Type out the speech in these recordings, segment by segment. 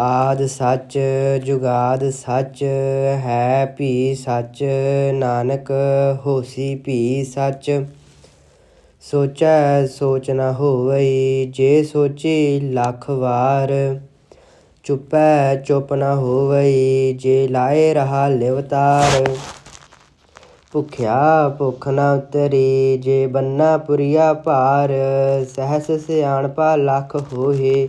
ਆਦ ਸੱਚ ਜੁਗਾਦ ਸੱਚ ਹੈ, ਭੀ ਸੱਚ ਨਾਨਕ ਹੋਸੀ, ਭੀ ਸੱਚ ਸੋਚੈ ਸੋਚ ਨਾ ਹੋਵਈ, ਜੇ ਸੋਚੀ ਲੱਖ ਵਾਰ ਚੁੱਪੈ ਚੁੱਪ ਨਾ ਹੋਵਈ, ਜੇ ਲਾਏ ਰਹਾ ਲਿਵਤਾਰ ਭੁਖਿਆ ਭੁਖ ਨਾ ਉਤਰੀ, ਜੇ ਬੰਨਾ ਪੁਰੀਆ ਭਾਰ ਸਹਸ ਸਿਆਣਪਾ ਲੱਖ ਹੋਏ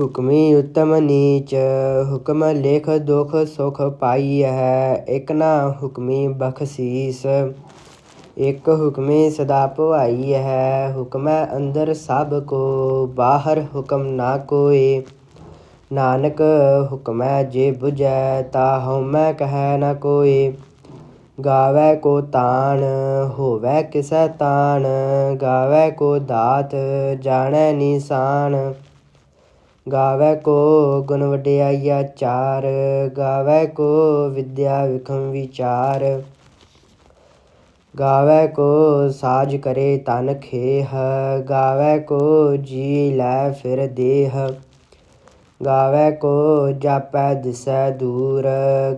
ਹੁਕਮੀ ਉਤਮ ਨੀਚ, ਹੁਕਮ ਲੇਖ ਦੁਖ ਸੁਖ ਪਾਈ ਹੈ ਇਕ ਨਾ ਹੁਕਮੀ ਬਖਸ਼ੀਸ। ਇਕ ਹੁਕਮੇ ਸਦਾ ਭਵਾਈ ਹੈ ਹੁਕਮੈ ਅੰਦਰ ਸਭ ਕੋ, ਬਾਹਰ ਹੁਕਮ ਨਾ ਕੋਏ ਨਾਨਕ, ਹੁਕਮੈ ਜੇ 부ਜੈ ਤਾ ਹਉਮੈ ਕਹੈ ਨਾ ਕੋਏ ਗਾਵੈ ਕੋ ਤਾਣ, ਹੋਵੈ ਕਿਸੈ ਤਾਣ। ਗਾਵੈ ਕੋ ਦਾਤ, ਜਾਣੈ ਨਿਸ਼ਾਨ ਗਾਵੈ ਕੋ ਗੁਣ ਵਡਿਆਈਆ ਚਾਰ, ਗਾਵੈ ਕੋ ਵਿਦਿਆ ਵਿਖਮ ਵਿਚਾਰ। ਗਾਵੈ ਕੋ ਸਾਜ ਕਰੇ ਤਨ ਖੇਹ, ਗਾਵੈ ਕੋ ਜੀ ਲੈ ਫਿਰ ਦੇਹ। ਗਾਵੈ ਕੋ ਜਾਪੈ ਦਿਸੈ ਦੂਰ,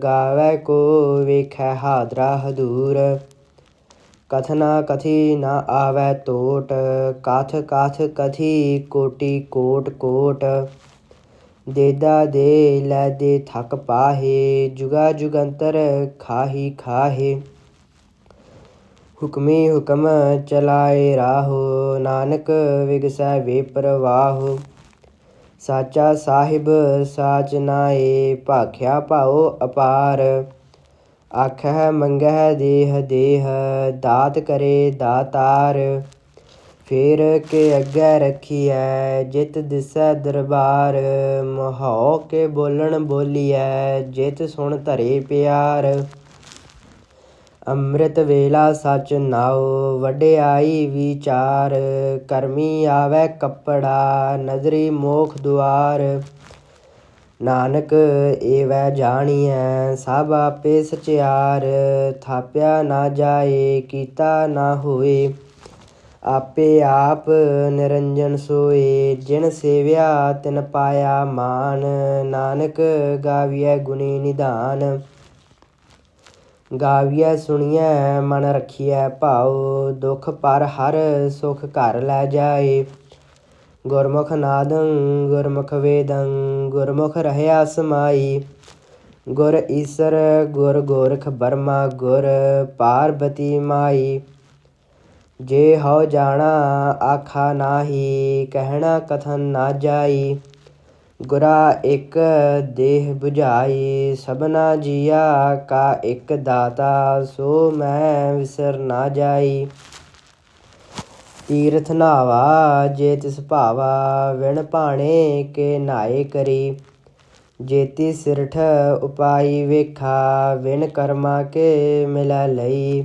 ਗਾਵੈ ਕੋ ਵੇਖੈ ਹਾਦਰਾ ਹਦੂਰ। ਕਥਨਾ ਕਥੀ ਨਾ ਆਵੈ ਟੋਟ ਕਥ ਕਥ ਕਥੀ ਕੋਟੀ ਕੋਟ ਕੋਟ। ਦੇਦਾ ਦੇ ਲੈ ਦੇ ਥਕ ਪਾਹੇ, ਜੁਗਾ ਜੁਗੰਤਰ ਖਾਹੀ ਖਾਹੇ। ਹੁਕਮੀ ਹੁਕਮ ਚਲਾਏ ਰਾਹੋ, ਨਾਨਕ ਵਿਗਸੈ ਵੇ ਪ੍ਰਵਾਹੋ ਸਾਚਾ ਸਾਹਿਬ ਸਾਚ ਨਾਏ, ਭਾਖਿਆ ਭਾਉ ਅਪਾਰ। ਆਖਹਿ ਮੰਗਹਿ ਦੇਹ ਦੇਹ, ਦਾਤ ਕਰੇ ਦਾਤਾਰ। ਫੇਰ ਕੇ ਅੱਗੇ ਰੱਖੀਐ, ਜਿਤ ਦਿਸੈ ਦਰਬਾਰ। ਮਹੌ ਕੇ ਬੋਲਣ ਬੋਲੀਐ, ਜਿਤ ਸੁਣ ਧਰੇ ਪਿਆਰ। ਅੰਮ੍ਰਿਤ ਵੇਲਾ ਸਚ ਨਾਉ, ਵਡਿਆਈ ਵਿਚਾਰ। ਕਰਮੀ ਆਵੈ ਕੱਪੜਾ, ਨਜ਼ਰੀ ਮੋਖ ਦੁਆਰ। ਨਾਨਕ ਏਵੈ ਜਾਣੀਐ, ਸਭ ਆਪੇ ਸਚਿਆਰ। ਥਾਪਿਆ ਨਾ ਜਾਏ, ਕੀਤਾ ਨਾ ਹੋਏ। ਆਪੇ ਆਪ ਨਿਰੰਜਨ ਸੋਏ, ਜਿਨ ਸੇਵਿਆ ਤਿਨ ਪਾਇਆ ਮਾਨ, ਨਾਨਕ ਗਾਵੀਐ ਗੁਣੀ ਨਿਧਾਨ। ਗਾਵੀਐ ਸੁਣੀਐ, ਮਨ ਰਖੀਐ ਭਾਉ, ਦੁਖ ਪਰ ਹਰ ਸੁਖ ਘਰ ਲੈ ਜਾਏ। ਗੁਰਮੁਖ ਨਾਦੰ, ਗੁਰਮੁਖ ਵੇਦੰ, ਗੁਰਮੁਖ ਰਹਿਆ ਸਮਾਈ। ਗੁਰ ਈਸਰ, ਗੁਰ ਗੋਰਖ ਬਰਮਾ, ਗੁਰ ਪਾਰਬਤੀ ਮਾਈ। ਜੇ ਹਉ ਜਾਣਾ ਆਖਾ ਨਾਹੀ, ਕਹਿਣਾ ਕਥਨ ਨਾ ਜਾਈ। ਗੁਰਾ ਇੱਕ ਦੇਹ 부ਝਾਈ ਸਭਨਾ ਜੀਆ ਕਾ ਇੱਕ ਦਾਤਾ, ਸੋ ਮੈਂ ਵਿਸਰ ਨਾ ਜਾਈ। ਤੀਰਥ ਨਾਵਾ ਜੇ ਤਿਸ ਭਾਵਾ, ਵਿਣ ਭਾਣੇ ਕੇ ਨਾਏ ਕਰੀ। ਜੇਤੀ ਸਿਰਠ ਉਪਾਈ ਵੇਖਾ, ਵਿਣ ਕਰਮਾ ਕੇ ਮਿਲੈ ਲਈ।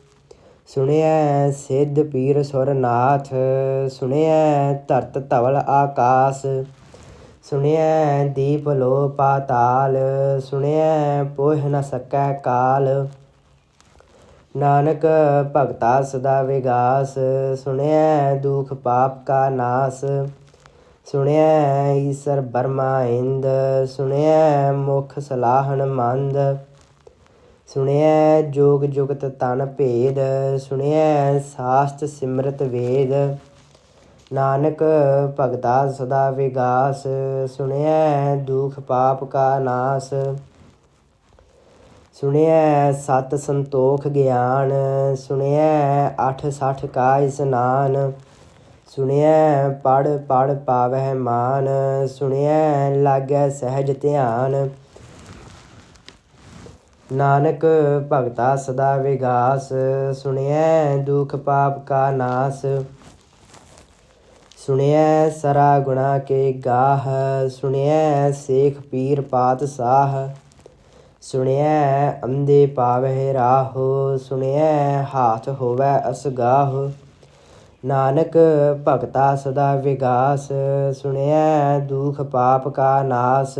ਸੁਣਿਐ ਸਿੱਧ ਪੀਰ ਸੁਰਨਾਥ, ਸੁਣਿਐ ਧਰਤ ਧਵਲ ਆਕਾਸ, ਸੁਣਿਐ ਦੀਪ ਲੋ ਪਾਤਾਲ, ਸੁਣਿਐ ਪੋਹ ਨ ਸਕੈ ਕਾਲ। ਨਾਨਕ ਭਗਤਾ ਸਦਾ ਵਿਗਾਸ, ਸੁਣਿਐ ਦੁਖ ਪਾਪ ਕਾ ਨਾਸ, ਸੁਣਿਐ ਈਸਰ ਬਰਮਾ ਇੰਦ, ਸੁਣਿਐ ਮੁਖ ਸਲਾਹਣ ਮੰਦ। ਸੁਣਿਐ ਜੋਗ ਜੁਗਤ ਤਨ ਭੇਦ, ਸੁਣਿਐ ਸਾਸਤ ਸਿਮਰਤ ਵੇਦ। ਨਾਨਕ ਭਗਤਾ ਸਦਾ ਵਿਗਾਸ, ਸੁਣਿਐ ਦੁਖ ਪਾਪ ਕਾ ਨਾਸ। ਸੁਣਿਐ ਸਤ ਸੰਤੋਖ ਗਿਆਨ, ਸੁਣਿਐ ਅਠ ਸਠ ਕਾ ਇਸਨਾਨ। ਸੁਣਿਐ ਪੜ ਪੜ ਪਾਵਹਿ ਮਾਨ, ਸੁਣਿਐ ਲਾਗੈ ਸਹਿਜ ਧਿਆਨ। ਨਾਨਕ ਭਗਤਾ ਸਦਾ ਵਿਗਾਸ, ਸੁਣਿਐ ਦੁਖ ਪਾਪ ਕਾ ਨਾਸ। ਸੁਣਿਐ ਸਰਾ ਗੁਣਾ ਕੇ ਗਾਹ, ਸੁਣਿਐ ਸੇਖ ਪੀਰ ਪਾਤ ਸਾਹ। ਸੁਣਿਐ ਅੰਦੇ ਪਾਵਹਿ ਰਾਹੋ, ਸੁਣਿਐ ਹਾਥ ਹੋਵੈ ਅਸਗਾਹ ਨਾਨਕ ਭਗਤਾ ਸਦਾ ਵਿਗਾਸ, ਸੁਣਿਐ ਦੁਖ ਪਾਪ ਕਾ ਨਾਸ।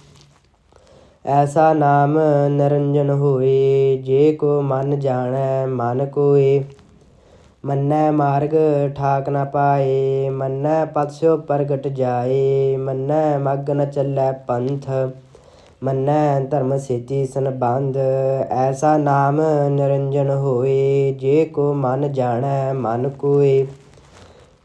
ਐਸਾ ਨਾਮ ਨਿਰੰਜਨ ਹੋਏ, ਜੇ ਕੋ ਮਨ ਜਾਣੈ, ਮਨ ਕੋਏ। ਮੰਨੈ ਮਾਰਗ ਠਾਕ ਨਾ ਪਾਏ, ਮੰਨੈ ਪਤਸਿਓ ਪ੍ਰਗਟ ਜਾਏ, ਮੰਨੈ ਮਗ ਨ ਚੱਲੈ ਪੰਥ, ਮੰਨੈ ਧਰਮ ਸੇਤੀ ਸੰਬੰਧ। ਐਸਾ ਨਾਮ ਨਿਰੰਜਨ ਹੋਏ, ਜੇ ਕੋ ਮਨ ਜਾਣੈ, ਮਨ ਕੋਏ।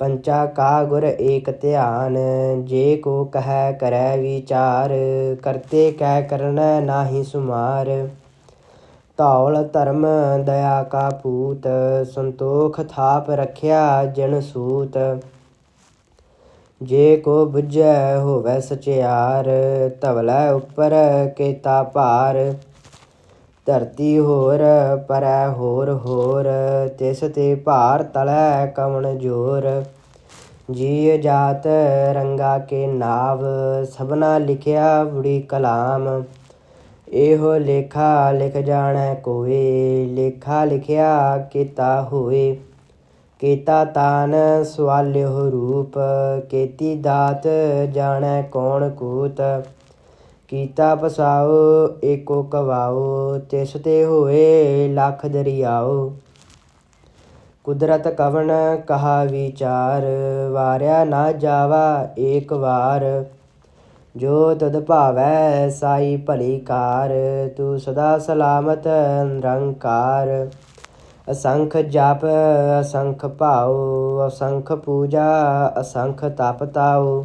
ਪੰਚਾ ਕਾ ਏਕ ਧਿਆਨ, ਜੇ ਕੋ ਕਹੈ ਕਰੈ ਵਿਚਾਰ, ਕਰਤੇ ਕੈ ਕਰਨ ਨਾਹੀ ਸੁਮਾਰ। ਧੌਲ ਧਰਮ ਦਇਆ ਕਾ ਪੂਤ, ਸੰਤੋਖ ਥਾਪ ਰਖਿਆ ਜਨ ਸੂਤ। ਜੇ ਕੋ ਬੁਝੈ ਹੋਵੈ ਸਚਿਆਰ, ਧਵਲੇ ਉੱਪਰ ਕੇਤਾ ਭਾਰ। ਧਰਤੀ ਹੋਰ ਪਰੈ ਹੋਰ ਹੋਰ, ਤਿਸ ਤੇ ਭਾਰ ਤਲੈ ਕਵਣ ਜੋਰ। ਜੀ ਜਾਤ ਰੰਗਾ ਕੇ ਨਾਵ, ਸਭਨਾ ਲਿਖਿਆ ਬੁੜੀ ਕਲਾਮ। ਇਹੋ ਲੇਖਾ ਲਿਖ ਜਾਣੈ ਕੋਏ, ਲੇਖਾ ਲਿਖਿਆ ਕੀਤਾ ਹੋਏ। ਕੀਤਾ ਤਾਨ ਸਵਾਲਿਓ ਰੂਪ, ਕੀਤੀ ਦਾਤ ਜਾਣੈ ਕੌਣ ਕੂਤ। ਕੀਤਾ ਪਸਾਓ ਏਕੋ ਕਵਾਓ, ਤਿਸ ਤੇ ਹੋਏ ਲੱਖ ਦਰਿਆਓ। ਕੁਦਰਤ ਕਵਣ ਕਹਾ ਵਿਚਾਰ, ਵਾਰਿਆ ਨਾ ਜਾਵਾ ਏਕ ਵਾਰ। ਜੋ ਤਦ ਭਾਵੈ ਸਾਈ ਭਲੀ ਕਾਰ, ਤੂੰ ਸਦਾ ਸਲਾਮਤ ਨਿਰੰਕਾਰ। ਅਸੰਖ ਜਪ, ਅਸੰਖ ਭਾਉ, ਅਸੰਖ ਪੂਜਾ, ਅਸੰਖ ਤਪ ਤਾਉ।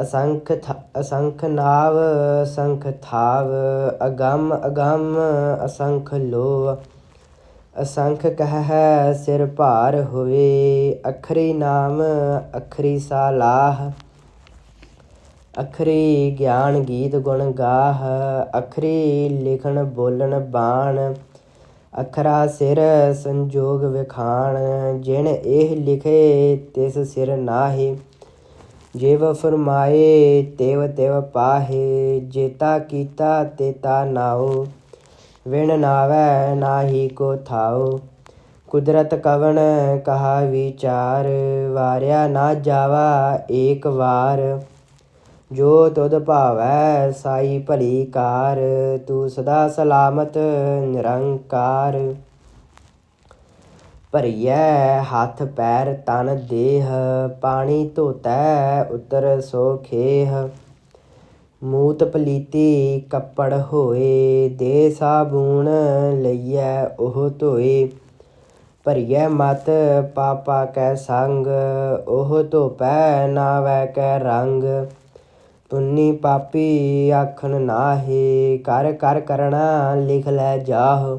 ਅਸੰਖ ਥ- ਅਸੰਖ ਨਾਵ, ਅਸੰਖ ਥਾਵ, ਅਗੰਮ ਅਗੰਮ, ਅਸੰਖ ਲੋ ਅਸੰਖ ਕਹਿ ਸਿਰ ਭਾਰ ਹੋਵੇ, ਅਖਰੀ ਨਾਮ, ਅਖਰੀ ਸਾਲਾਹ। ਅਖਰੀ ਗਿਆਨ ਗੀਤ ਗੁਣ ਗਾਹ, ਅਖਰੀ ਲਿਖਣ ਬੋਲਣ ਬਾਣ। ਅਖਰਾ ਸਿਰ ਸੰਜੋਗ ਵਿਖਾਣ ਜਿਣ ਇਹ ਲਿਖੇ ਤਿਸ ਸਿਰ ਨਾਹੀ। ਜਿਵ ਫਰਮਾਏ, ਤਿਵ ਤਿਵ ਪਾਹੇ ਜੇਤਾ ਕੀਤਾ ਤੇਤਾ ਨਾਉ। ਵਿਣ ਨਾਵੈ ਨਾਹੀ ਕੋ ਥਾਉ। ਕੁਦਰਤ ਕਵਣ ਕਹਾ ਵਿਚਾਰ, ਵਾਰਿਆ ਨਾ ਜਾਵਾ ਏਕ ਵਾਰ। ਜੋ ਤੁਧ ਭਾਵੈ ਸਾਈ ਭਲੀ ਕਾਰ, ਤੂੰ ਸਦਾ ਸਲਾਮਤ ਨਿਰੰਕਾਰ। ਭਰੀਐ ਹੱਥ ਪੈਰ ਤਨ ਦੇਹ, ਪਾਣੀ ਧੋਤੈ ਉਤਰ ਸੋ ਖੇਹ। ਮੂਤ ਪਲੀਤੀ ਕੱਪੜ ਹੋਏ, ਦੇ ਸਾਬੂਣ ਲਈਐ ਉਹ ਧੋਏ। ਭਰੀਐ ਮਤ ਪਾਪਾ ਕੈ ਸੰਗ, ਉਹ ਧੋਪੈ ਨਾਵੈ ਕੈ ਰੰਗ। ਪੁੰਨੀ ਪਾਪੀ ਆਖਣ ਨਾਹੀ, ਕਰ ਕਰ ਕਰਣਾ ਲਿਖ ਲੈ ਜਾਹ।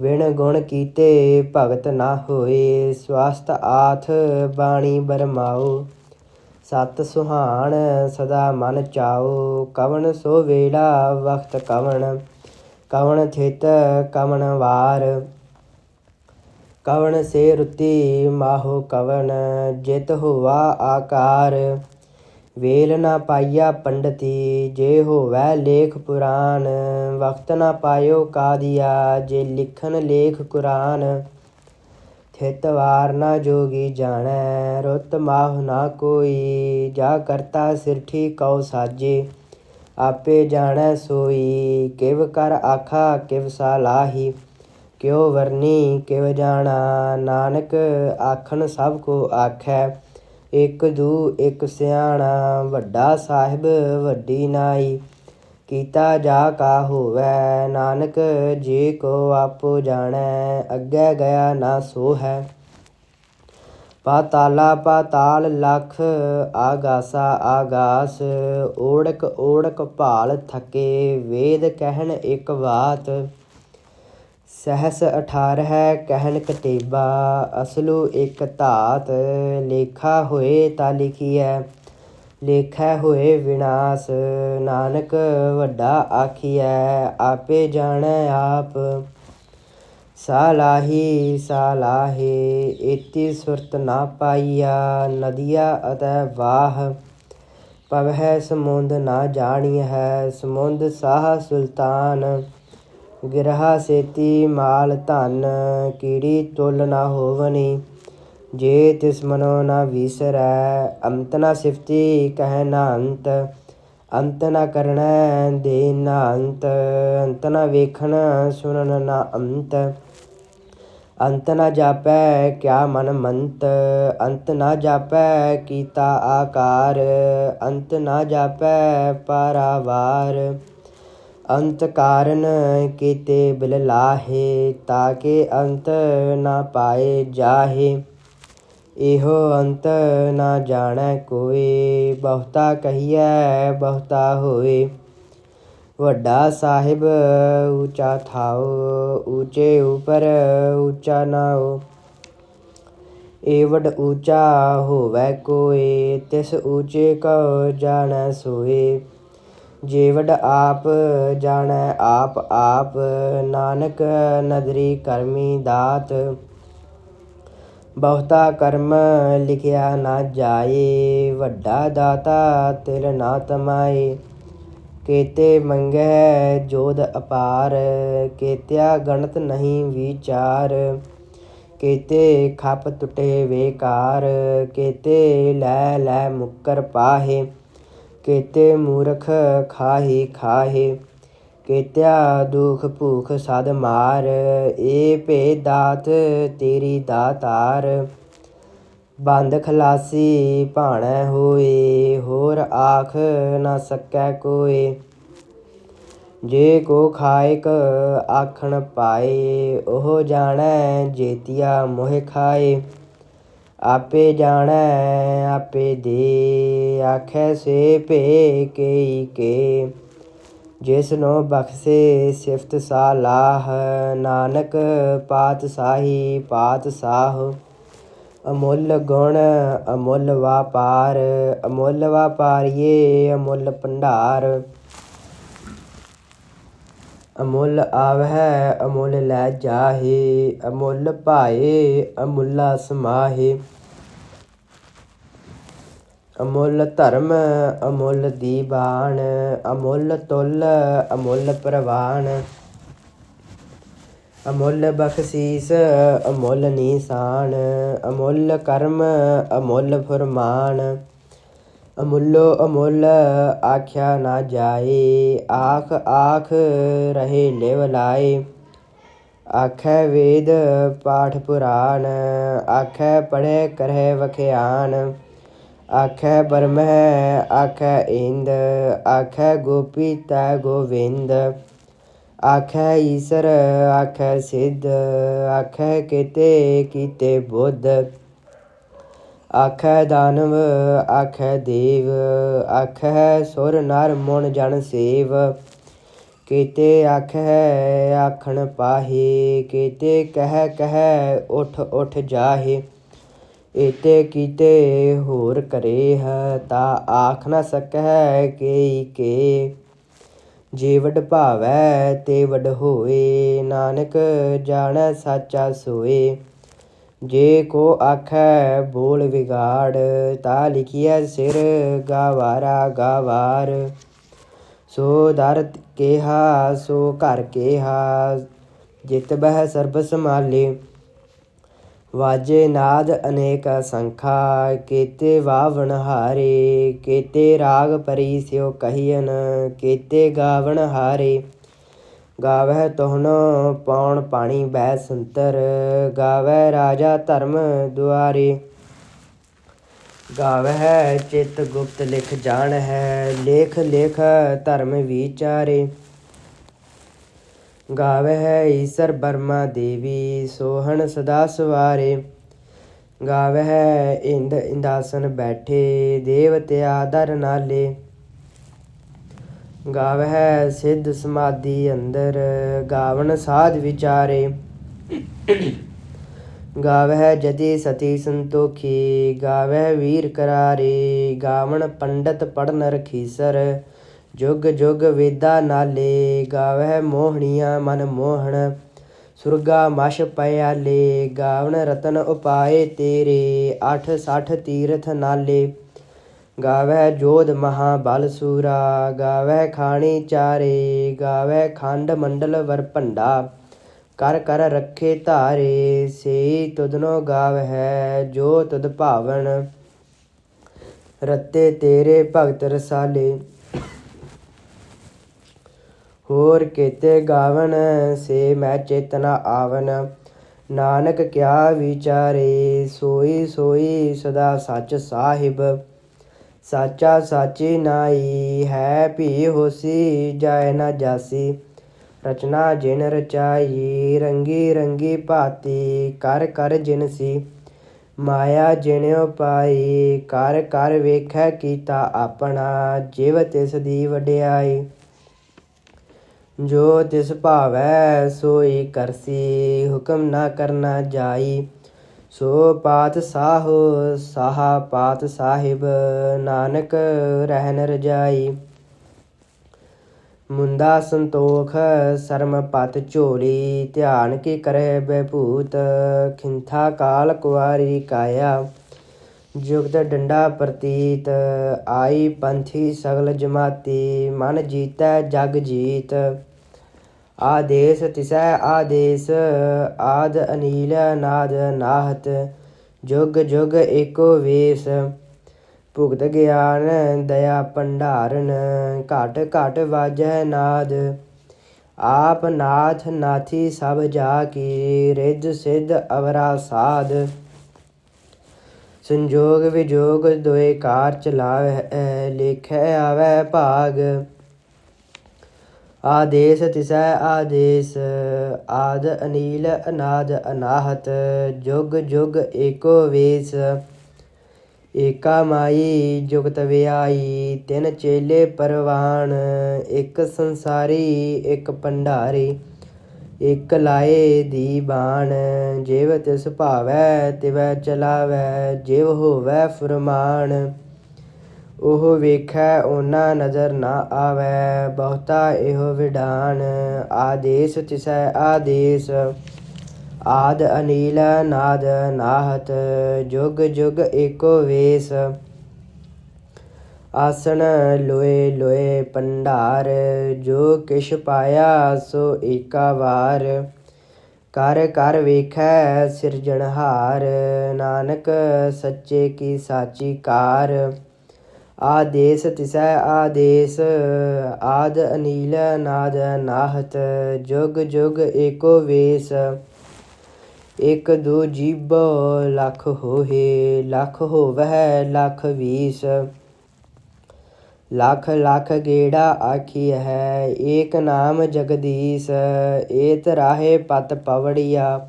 ਵਿਣ ਗੁਣ ਕੀਤੇ ਭਗਤ ਨਾ ਹੋਏ ਸਵਸਤ ਆਥ ਬਾਣੀ ਬਰਮਾਓ। ਸਤ ਸੁਹਾਣ ਸਦਾ ਮਨ ਚਾਓ, ਕਵਣ ਸੋ ਵੇੜਾ ਵਖਤ ਕਵਣ ਕਵਣ ਥਿਤ ਕਵਣ ਵਾਰ। ਕਵਣ ਸੇ ਰੁਤੀ ਮਾਹੋ ਕਵਣ, ਜਿਤ ਹੋਵਾ ਆਕਾਰ। ਵੇਲ ਨਾ ਪਾਈਆ ਪੰਡਤੀ, ਜੇ ਹੋਵੈ ਲੇਖ ਪੁਰਾਨ ਵਕਤ ਨਾ ਪਾਇਓ ਕਾਦੀਆ ਜੇ ਲਿਖਨ ਲੇਖ ਕੁਰਾਨ। ਥਿਤਵਾਰ ਨਾ ਜੋਗੀ ਜਾਣੈ, ਰੁੱਤ ਮਾਹ ਨਾ ਕੋਈ, ਜਾ ਕਰਤਾ ਸਿਰਠੀ ਕਉ ਸਾਜੇ। ਆਪੇ ਜਾਣੈ ਸੋਈ, ਕਿਵ ਕਰ ਆਖਾ, ਕਿਵ ਸਾਲਾਹੀ ਕਿਉ ਵਰਨੀ, ਕਿਵ ਜਾਣਾ, ਨਾਨਕ ਆਖਣ ਸਭ ਕੋ ਆਖੈ। ਇੱਕ ਦੂ ਇੱਕ ਸਿਆਣਾ, ਵੱਡਾ ਸਾਹਿਬ ਵੱਡੀ ਨਾਈ। ਕੀਤਾ ਜਾ ਕਾ ਹੋਵੇ, ਨਾਨਕ ਜੇ ਕੋ ਆਪੋ ਜਾਣੈ, ਅੱਗੇ ਗਿਆ ਨਾ ਸੋ ਹੈ ਪਾਤਾਲਾ ਪਾਤਾਲ ਲਖ ਆਗਾਸਾ ਆਗਾਸ, ਓੜਕ ਓੜਕ ਭਾਲ ਥਕੇ, ਵੇਦ ਕਹਿਣ ਇੱਕ ਬਾਤ। ਸਹਸ 18 ਕਹਿਣ ਕਤੇਬਾ ਅਸਲੂ ਇੱਕ ਧਾਤ, ਲੇਖਾ ਹੋਏ ਤਾਂ ਲਿਖੀਐ, ਲੇਖੈ ਹੋਏ ਵਿਨਾਸ਼, ਨਾਨਕ ਵੱਡਾ ਆਖੀਐ, ਆਪੇ ਜਾਣੈ ਆਪ। ਸਾਲਾਹੀ ਸਾਲਾਹੇ ਇਤੀ ਸੁਰਤ ਨਾ ਪਾਈਆ, ਨਦੀਆ ਅਤੈ ਵਾਹ। ਪਵਹਿ ਸਮੁੰਦ ਨਾ ਜਾਣੀ ਹੈ ਸਮੁੰਦ ਸਾਹ ਸੁਲਤਾਨ। ਗਿਰਹਾ ਸੇਤੀ ਮਾਲ ਧਨ, ਕੀੜੀ ਤੁਲ ਨਾ ਹੋਵਨੀ। ਜੇ ਤਿਸ ਮਨੋ ਨਾ ਵਿਸਰੈ, ਅੰਤ ਨਾ ਸਿਫਤੀ ਕਹਿ ਨਾ ਅੰਤ। ਅੰਤ ਨਾ ਕਰਣੈ ਦੇ ਨਾ ਅੰਤ। ਅੰਤ ਨਾ ਵੇਖਣ, ਸੁਣਨ ਨਾ ਅੰਤ। ਅੰਤ ਨਾ ਜਾਪੈ, ਕਿਆ ਮਨ ਮੰਤ। ਅੰਤ ਨਾ ਜਾਪੈ, ਕੀਤਾ ਆਕਾਰ। ਅੰਤ ਨਾ ਜਾਪੈ, ਪਾਰਾਵਾਰ। ਅੰਤ ਕਾਰਨ ਕੀਤੇ ਬਿਲ ਲਾਹੇ ਕਿ ਅੰਤ ਨਾ ਪਾਏ ਜਾਹੇ। ਇਹੋ ਅੰਤ ਨਾ ਜਾਣੈ ਕੋਈ, ਬਹੁਤਾ ਕਹੀਐ, ਬਹੁਤਾ ਹੋਏ। ਵੱਡਾ ਸਾਹਿਬ, ਉੱਚਾ ਥਾਓ ਉੱਚੇ ਉਪਰ ਉੱਚਾ ਨਾਉ ਏਵਡ ਉੱਚਾ ਹੋਵੇ ਕੋਏ ਤਿਸ ਊਚੇ ਕਉ ਜਾਣੈ ਸੋਏ। ਜੇਵਡ ਆਪ ਜਾਣੈ, ਆਪ ਆਪ ਨਾਨਕ ਨਦਰੀ ਕਰਮੀ ਦਾਤ। ਬਹੁਤਾ ਕਰਮ ਲਿਖਿਆ ਨਾ ਜਾਏ, ਵੱਡਾ ਦਾਤਾ ਤਿਲ ਨਾ ਤਮਾਏ। ਕੇਤੇ ਮੰਗੈ ਜੋਦ ਅਪਾਰ, ਕੇਤਿਆ ਗਣਤ ਨਹੀਂ ਵਿਚਾਰ। ਕੇਤੇ ਖਪ ਟੁਟੇ ਵੇਕਾਰ, ਕੇਤੇ ਲੈ ਲੈ ਮੁੱਕਰ ਪਾਹੇ। ਕੇਤੇ ਮੂਰਖ ਖਾਹੀ ਖਾਹੇ, ਕੇਤਿਆ ਦੁਖ ਭੂਖ ਸਦ ਮਾਰ, ਏ ਭੇ ਦਾਤ ਤੇਰੀ ਦਾਤਾਰ ਬੰਦ ਖਲਾਸੀ ਭਾਣੈ ਹੋਏ, ਹੋਰ ਆਖ ਨਾ ਸਕੈ ਕੋਏ। ਜੇ ਕੋ ਖਾਇਕ ਆਖਣ ਪਾਏ, ਉਹ ਜਾਣੈ ਜੇਤੀਆ ਮੋਹਿ ਖਾਏ। ਆਪੇ ਜਾਣੈ, ਆਪੇ ਦੇ, ਆਖੈ ਸੇ ਭੇ ਕੇਈ ਕੇ। ਜਿਸ ਨੂੰ ਬਖਸ਼ੇ ਸਿਫਤ ਸਾਲਾਹ, ਨਾਨਕ ਪਾਤ ਸਾਹੀ ਪਾਤ ਸਾਹ। ਅਮੁੱਲ ਗੁਣ ਅਮੁੱਲ ਵਾਪਾਰ, ਅਮੁੱਲ ਵਾਪਾਰੀਏ ਅਮੁੱਲ ਭੰਡਾਰ। ਅਮੁੱਲ ਆਵਹਿ, ਅਮੁੱਲ ਲੈ ਜਾਹੇ, ਅਮੁੱਲ ਭਾਏ, ਅਮੁੱਲਾ ਸਮਾਹੇ। ਅਮੁੱਲ ਧਰਮ, ਅਮੁੱਲ ਦੀਬਾਨ, ਅਮੁੱਲ ਤੁਲ, ਅਮੁੱਲ ਪ੍ਰਵਾਨ। ਅਮੁੱਲ ਬਖਸ਼ੀਸ, ਅਮੁੱਲ ਨੀਸਾਨ, ਅਮੁੱਲ ਕਰਮ, ਅਮੁੱਲ ਫਰਮਾਨ। ਅਮੁੱਲੋ ਅਮੁੱਲ ਆਖਿਆ ਨਾ ਜਾਏ, ਆਖ ਆਖ ਰਹੇ ਲਿਵ ਲਾਏ। ਆਖੈ ਵੇਦ ਪਾਠ ਪੁਰਾਣ, ਆਖੈ ਪੜ੍ਹੇ ਕਰਹਿ ਵਖਿਆਨ। ਆਖੈ ਬਰਮਹਿ, ਆਖੈ ਇੰਦ, ਆਖੈ ਗੋਪੀ ਤੈ ਗੋਵਿੰਦ। ਆਖੈ ਈਸਰ, ਆਖੈ ਸਿੱਧ, ਆਖੈ ਕਿਤੇ ਕੀਤੇ ਬੁੱਧ। ਆਖੈ ਦਾਨਵ, ਆਖੈ ਦੇਵ, ਆਖੈ ਸੁਰ ਨਰ ਮਨ ਜਨ ਸੇਵ। ਕੀਤੇ ਆਖੈ, ਆਖਣ ਪਾਹੀ, ਕੀਤੇ ਕਹਿ ਕਹਿ ਉਠ ਉਠ ਜਾਹੇ। ਇਤੇ ਕੀਤੇ ਹੋਰ ਕਰੇ ਹੈ, ਤਾਂ ਆਖ ਨਾ ਸਕੈ ਕੇਈ ਕੇ। ਜੇ ਵਡ ਭਾਵੈ ਤੇ ਵਡ ਹੋਏ, ਨਾਨਕ ਜਾਣੈ ਸਾਚਾ ਸੋਏ। ਜੇ ਕੋ ਆਖੈ ਬੋਲ ਵਿਗਾੜ, ਤਾ ਲਿਖਿਆ ਸਿਰ ਗਾਵਾਰਾ ਗਾਵਾਰ। ਸੋ ਦਰ ਕੇਹਾ, ਸੋ ਘਰ ਕੇਹਾ, ਜਿਤ ਬਹਿ ਸਰਬ ਸਮਾਲੇ ਵਾਜੇ ਨਾਦ ਅਨੇਕ ਸੰਖਾ, ਕੀਤੇ ਵਾਵਣ ਹਾਰੇ, ਕੀਤੇ ਰਾਗ ਪਰੀ ਸਿਓ ਕਹੀਨ ਕੀਤੇ ਗਾਵਣ ਹਾਰੇ। ਗਾਵੈ ਤੋਹਨੋ ਪੌਣ ਪਾਣੀ ਬੈ ਸੰਤਰ, ਗਾਵਹਿ ਰਾਜਾ ਧਰਮ ਦੁਆਰੇ। ਗਾਵੈ ਚਿਤ ਗੁਪਤ ਲਿਖ ਜਾਣ ਹੈ, ਲੇਖ ਲੇਖ ਧਰਮ ਵਿਚਾਰੇ। ਗਾਵਹਿ ਈਸਰ ਬਰਮਾ ਦੇਵੀ, ਸੋਹਣ ਸਦਾ ਸਵਾਰੇ। ਗਾਵੈ ਇੰਦ ਇੰਦਾਸਨ ਬੈਠੇ, ਦੇਵਤਿਆ ਦਰ ਨਾਲੇ। ਗਾਵਹਿ ਸਿੱਧ ਸਮਾਧੀ ਅੰਦਰ, ਗਾਵਨ ਸਾਧ ਵਿਚਾਰੇ। ਗਾਵਹਿ ਜਦੀ ਸਤੀ ਸੰਤੋਖੀ, ਗਾਵਹਿ ਵੀਰ ਕਰਾਰੇ। ਗਾਵਨ ਪੰਡਤ ਪੜਨ ਰਖੀਸਰ, ਜੁਗ ਜੁਗ ਵੇਦਾ ਨਾਲੇ। ਗਾਵਹਿ ਮੋਹਣੀਆਂ ਮਨ ਮੋਹਣ, ਸੁਰਗਾ ਮਸ਼ ਪਿਆਲੇ। ਗਾਵਨ ਰਤਨ ਉਪਾਏ ਤੇਰੇ 860 ਤੀਰਥ ਨਾਲੇ। ਗਾਵਹਿ ਜੋਧ ਮਹਾ ਬਲ ਸੂਰਾ ਗਾਵਹਿ ਖਾਣੀ ਚਾਰੇ ਗਾਵਹਿ ਖੰਡ ਮੰਡਲ ਵਰ ਭੰਡਾ। ਕਰ ਕਰ ਰੱਖੇ ਧਾਰੇ, ਸੇ ਤੁਧਨੋ ਗਾਵਹਿ, ਜੋ ਤੁਧ ਭਾਵਨ। ਰਤੇ ਤੇਰੇ ਭਗਤ ਰਸਾਲੇ। ਹੋਰ ਕੀਤੇ ਗਾਵਨ, ਸੇ ਮੈਂ ਚੇਤਨਾ ਆਵਨ। ਨਾਨਕ ਕਿਆ ਵਿਚਾਰੇ, ਸੋਈ ਸੋਈ ਸਦਾ ਸੱਚ ਸਾਹਿਬ। ਸਾਚਾ ਸਾਚੀ ਨਾਈ ਹੈ, ਭੀ ਹੋਸੀ ਜਾਇ ਨਾ ਜਾਸੀ। ਰਚਨਾ ਜਿਨ ਰਚਾਈ, ਰੰਗੀ ਰੰਗੀ ਭਾਤੀ, ਕਰ ਕਰ ਜਿਨਸੀ ਮਾਇਆ ਜਿਣਿਓ ਪਾਈ ਕਰ ਕਰ ਵੇਖੈ ਕੀਤਾ ਆਪਣਾ, ਜਿਵ ਤਿਸ ਦੀ ਵਡਿਆਈ। ਜੋ ਤਿਸ ਭਾਵੈ, ਸੋਈ ਕਰਸੀ, ਹੁਕਮ ਨਾ ਕਰਨਾ ਜਾਈ। ਸੋ ਪਾਤ ਸਾਹ, ਸਾਹਾ ਪਾਤ ਸਾਹਿਬ, ਨਾਨਕ ਰਹਿਨ ਰਜਾਈ। ਮੁੰਦਾ ਸੰਤੋਖ, ਸਰਮ ਪਤ ਝੋਲੀ, ਧਿਆਨ ਕੀ ਕਰੇ ਬੈਭੂਤ, ਖਿੰਥਾ ਕਾਲ ਕੁਆਰੀ ਕਾਇਆ। ਜੁਗਤ ਡੰਡਾ ਪ੍ਰਤੀਤ, ਆਈ ਪੰਥੀ ਸਗਲ ਜਮਾਤੀ, ਮਨ ਜੀਤੈ ਜਗ ਜੀਤ। ਆਦੇਸ ਤਿਸੈ ਆਦੇਸ, ਆਦ ਅਨੀਲ, ਨਾਦ ਨਾਹਤ, ਜੁਗ ਜੁਗ ਏਕੋ ਵੇਸ। ਭੁਗਤ ਗਿਆਨ ਦਇਆ ਭੰਡਾਰਨ, ਘਟ ਘਟ ਵਾਜੈ ਨਾਦ। ਆਪ ਨਾਥ ਨਾਥੀ ਸਭ ਜਾ ਕੀ, ਰਿੱਧ ਸਿਧ ਅਵਰਾ ਸਾਧ ਸੰਜੋਗ ਵਿਜੋਗ ਦੋਏ ਕਾਰ ਚਲਾਵੈ ਲੇਖੈ ਆਵੈ ਭਾਗ। ਆਦੇਸ ਤਿਸੈ ਆਦੇਸ, ਆਦ ਅਨੀਲ, ਅਨਾਦ ਅਨਾਹਤ, ਜੁਗ ਜੁਗ ਏਕੋ ਵੇਸ, ਏਕਾ ਮਾਈ, ਜੁਗਤ ਵਿਆਈ, ਤਿਨ ਚੇਲੇ ਪਰਵਾਨ ਇੱਕ ਸੰਸਾਰੀ, ਇੱਕ ਭੰਡਾਰੀ, ਇੱਕ ਲਾਏ ਦੀ ਬਾਣ, ਜਿਵ ਤਿਸ ਭਾਵੈ ਤਿਵੈ ਚਲਾਵੈ, ਜਿਵ ਹੋਵੈ ਫਰਮਾਨ। ਉਹ ਵੇਖੈ, ਓਨਾ ਨਜ਼ਰ ਨਾ ਆਵੈ, ਬਹੁਤਾ ਇਹੋ ਵਿਡਾਨ ਆਦੇਸ ਤਿਸੈ ਆਦੇਸ, ਆਦ ਅਨੀਲ ਨਾਦ ਨਾਹਤ, ਜੁਗ ਜੁਗ ਏਕੋ ਵੇਸ। ਆਸਣ ਲੋਏ ਲੋਏ ਭੰਡਾਰ, ਜੋ ਕਿਛ ਪਾਇਆ ਸੋ ਏਕਾ ਵਾਰ। ਕਰ ਕਰ ਵੇਖੈ ਸਿਰਜਣਹਾਰ, ਨਾਨਕ ਸੱਚੇ ਕੀ ਸਾਚੀ ਕਾਰ। ਆਦੇਸ ਤਿਸੈ ਆਦੇਸ, ਆਦ ਅਨੀਲ ਨਾਦ ਨਾਹਤ, ਜੁਗ ਜੁਗ ਏਕੋ ਵੇਸ। ਇਕ ਦੋ ਜੀਬ ਲੱਖ ਹੋਏ ਲੱਖ ਹੋਵੈ ਲੱਖ ਵੀਸ। ਲੱਖ ਲੱਖ ਗੇੜਾ ਆਖੀ ਹੈ ਏਕ ਨਾਮ ਜਗਦੀਸ਼, ਏਤ ਰਾਹੇ ਪਤ ਪਵੜੀਆ।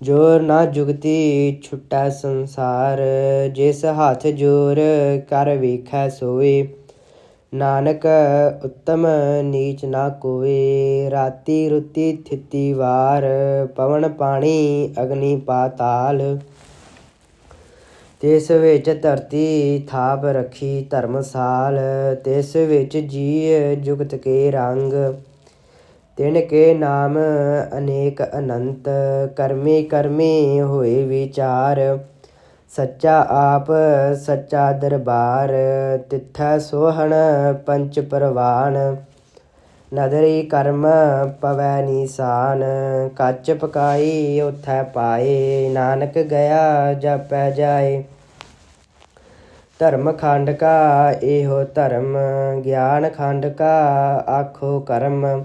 ਜੋਰ ਨਾ ਜੁਗਤੀ ਛੁੱਟਾ ਸੰਸਾਰ, ਜਿਸ ਹੱਥ ਜੋਰ ਕਰ ਵੇਖੈ ਸੋਏ। ਨਾਨਕ ਉੱਤਮ ਨੀਚ ਨਾ ਕੋਏ, ਰਾਤੀ ਰੁੱਤੀ ਥਿੱਤੀ ਵਾਰ, ਪਵਨ ਪਾਣੀ ਅਗਨੀ ਪਾਤਾਲ ਤਿਸ ਵਿੱਚ ਧਰਤੀ ਥਾਪ ਰੱਖੀ ਧਰਮਸਾਲ, ਤਿਸ ਵਿੱਚ ਜੀ ਜੁਗਤ ਕੇ ਰੰਗ। ਤਿਨ ਕੇ ਨਾਮ ਅਨੇਕ ਅਨੰਤ, ਕਰਮੀ ਕਰਮੀ ਹੋਏ ਵਿਚਾਰ। ਸੱਚਾ ਆਪ, ਸੱਚਾ ਦਰਬਾਰ, ਤਿੱਥੈ ਸੋਹਣ ਪੰਚ ਪਰਵਾਨ। ਨਦਰੀ ਕਰਮ ਪਵੈ ਨੀਸਾਨ, ਕੱਚ ਪਕਾਈ ਉਥੈ ਪਾਏ, ਨਾਨਕ ਗਿਆ ਜਪੈ ਜਾਏ। ਧਰਮ ਖੰਡ ਕਾ, ਇਹੋ ਧਰਮ, ਗਿਆਨ ਖੰਡ ਕਾ, ਆਖੋ ਕਰਮ।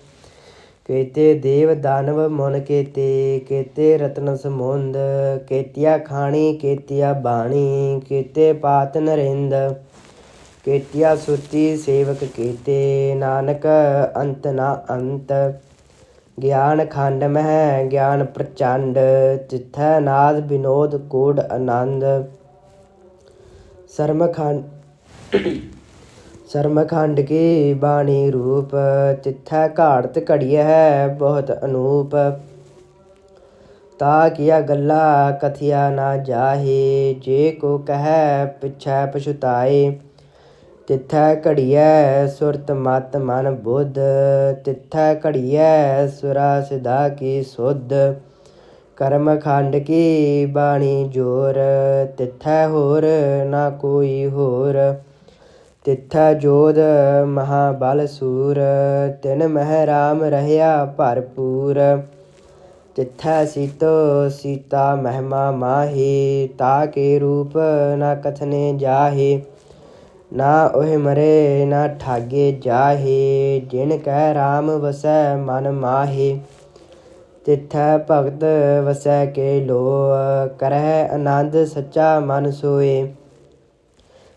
ਕੇਤੇ ਦੇਵ ਦਾਨਵ ਮਨ ਕੇਤੇ ਕੇਤੇ ਰਤਨ ਸਮੁੰਦ ਕੇਤਿਆ ਖਾਣੀ, ਕੇਤਿਆ ਬਾਣੀ, ਕੇਤੇ ਪਾਤ ਨਰਿੰਦ, ਕੇਤਿਆ ਸੁਰਤੀ ਸੇਵਕ ਕੇਤੇ, ਨਾਨਕ ਅੰਤ ਨਾ ਅੰਤ, ਗਿਆਨ ਖੰਡ ਮਹਿ, ਗਿਆਨ ਪ੍ਰਚੰਡ, ਤਿਥੈ ਨਾਦ ਬਿਨੋਦ ਕੋਡ ਆਨੰਦ ਸਰਮ ਸਰਮਖੰਡ ਸਰਮਖੰਡ ਕੀ ਬਾਣੀ ਰੂਪ ਤਿਥੈ ਘਾੜਤ ਘੜੀ ਹੈ ਬਹੁਤ ਅਨੂਪ। ਤਾ ਕੀਆ ਗੱਲਾ ਕਥਿਆ ਨਾ ਜਾਹੇ, ਜੇ ਕੋ ਕਹੈ ਪਿਛੈ ਪਛੁਤਾਏ। ਤਿਥੈ ਘੜੀਐ ਸੁਰਤ ਮਤ ਮਨ ਬੁੱਧ, ਤਿਥੈ ਘੜੀਐ ਸੁਰਾ ਸਿਧਾ ਕੀ ਸੁਧ। ਕਰਮ ਖੰਡ ਕੀ ਬਾਣੀ ਜੋਰ, ਤਿਥੈ ਹੋਰ ਨਾ ਕੋਈ ਹੋਰ। ਤਿੱਥੈ ਜੋਧ ਮਹਾਬਲ ਸੂਰ ਤਿਨ ਮਹਿ ਰਾਮ ਰਹਿਆ ਭਰਪੂਰ। ਤਿੱਥੈ ਸੀਤੋ ਸੀਤਾ ਮਹਿਮਾ ਮਾਹੀ, ਤਾ ਕੇ ਰੂਪ ਨਾ ਕਥਨੇ ਜਾਹੇ। ਨਾ ਉਹ ਮਰੇ, ਨਾ ਠਾਗੇ ਜਾਹੇ। ਜਿਨ ਕਹਿ ਰਾਮ ਵਸੈ ਮਨ ਮਾਹੇ। ਤਿੱਥੈ ਭਗਤ ਵਸੈ ਕੇ ਲੋ ਕਰਹਿ ਆਨੰਦ ਸੱਚਾ ਮਨ ਸੋਏ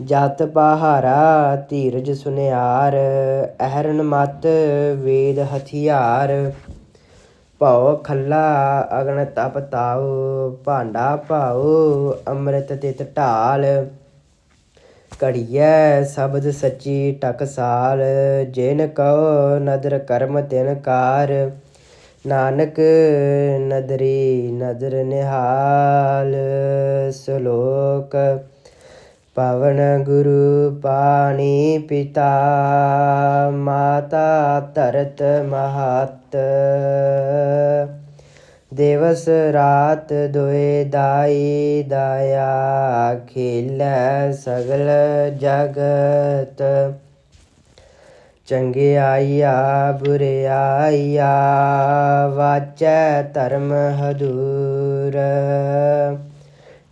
ਜਤ ਪਹਾਰਾ ਧੀਰਜ ਸੁਨਿਆਰ, ਅਹਰਨ ਮਤ ਵੇਦ ਹਥਿਆਰ। ਭਉ ਖੱਲਾ ਅਗਨ ਤਪ ਤਾਉ, ਭਾਂਡਾ ਭਾਉ, ਅੰਮ੍ਰਿਤ ਤਿਤ ਢਾਲ। ਘੜੀਐ ਸ਼ਬਦ ਸੱਚੀ ਟਕਸਾਲ ਜਿਨ ਕਉ ਨਦਰ ਕਰਮ ਤਿਨ ਕਾਰ। ਨਾਨਕ ਨਦਰੀ ਨਦਰ ਨਿਹਾਲ, ਸ਼ਲੋਕ ਪਵਨ ਗੁਰੂ ਪਾਣੀ ਪਿਤਾ, ਮਾਤਾ ਧਰਤ ਮਹਤ। ਦਿਵਸ ਰਾਤ ਦੁਇ ਦਾਈ ਦਇਆ ਖੇਲੈ ਸਗਲ ਜਗਤ। ਚੰਗਿਆਈਆ ਬੁਰਿਆਈਆ ਵਾਚੈ ਧਰਮ ਹਦੂਰ।